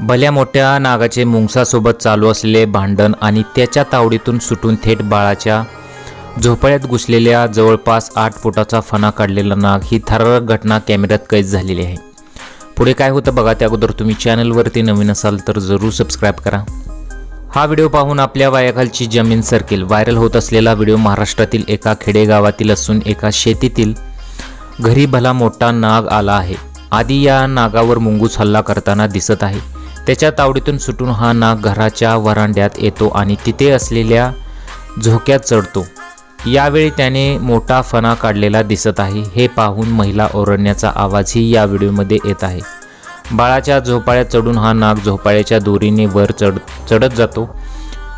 भल्या मोठ्या नागाचे मुंगसासोबत चालू असलेले भांडण आणि त्याच्या तावडीतून सुटून थेट बाळाच्या झोपाळ्यात घुसलेल्या जवळपास आठ फुटाचा फणा काढलेला नाग ही थरारक घटना कॅमेऱ्यात कैद झालेली आहे. पुढे काय होतं बघा त्या अगोदर तुम्ही चॅनलवरती नवीन असाल तर जरूर सबस्क्राईब करा. हा व्हिडिओ पाहून आपल्या वायाखालची जमीन सरकेल. व्हायरल होत असलेला व्हिडिओ महाराष्ट्रातील एका खेडेगावातील असून एका शेतीतील घरी भला मोठा नाग आला आहे. आधी या नागावर मुंगूस हल्ला करताना दिसत आहे. त्याच्या तावडीतून सुटून हा नाग घराच्या वरांड्यात येतो आणि तिथे असलेल्या झोक्यात चढतो. यावेळी त्याने मोठा फणा काढलेला दिसत आहे. हे पाहून महिला ओरडण्याचा आवाजही या व्हिडिओमध्ये येत आहे. बाळाच्या झोपाळ्यात चढून हा नाग झोपाळ्याच्या दोरीने वर चढ चढत जातो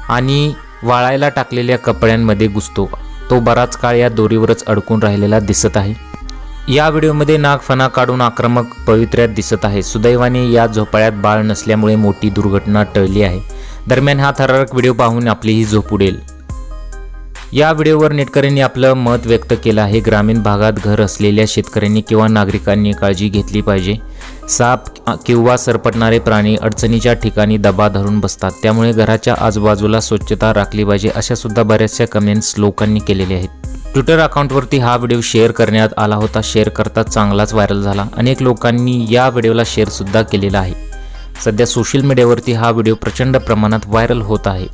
आणि वाळायला टाकलेल्या कपड्यांमध्ये घुसतो. तो बराच काळ या दोरीवरच अडकून राहिलेला दिसत आहे. या व्हिडिओमध्ये नागफणा काढून आक्रमक पवित्र्यात दिसत आहे. सुदैवाने या झोपाळ्यात बाळ नसल्यामुळे मोठी दुर्घटना टळली आहे. दरम्यान हा थरारक व्हिडिओ पाहून आपलीही झोप उडेल. या व्हिडिओवर नेटकऱ्यांनी आपलं मत व्यक्त केलं आहे. ग्रामीण भागात घर असलेल्या शेतकऱ्यांनी किंवा नागरिकांनी काळजी घेतली पाहिजे. साप किंवा सरपटणारे प्राणी अडचणीच्या ठिकाणी दबा धरून बसतात. त्यामुळे घराच्या आजूबाजूला स्वच्छता राखली पाहिजे अशा सुद्धा बऱ्याचशा कमेंट्स लोकांनी केलेल्या आहेत. ट्विटर अकाउंटवरती हा व्हिडिओ शेअर करण्यात आला होता. शेअर करता चांगलाच व्हायरल झाला. अनेक लोकांनी या व्हिडिओला शेअरसुद्धा केलेला आहे. सध्या सोशल मीडियावरती हा व्हिडिओ प्रचंड प्रमाणात व्हायरल होत आहे.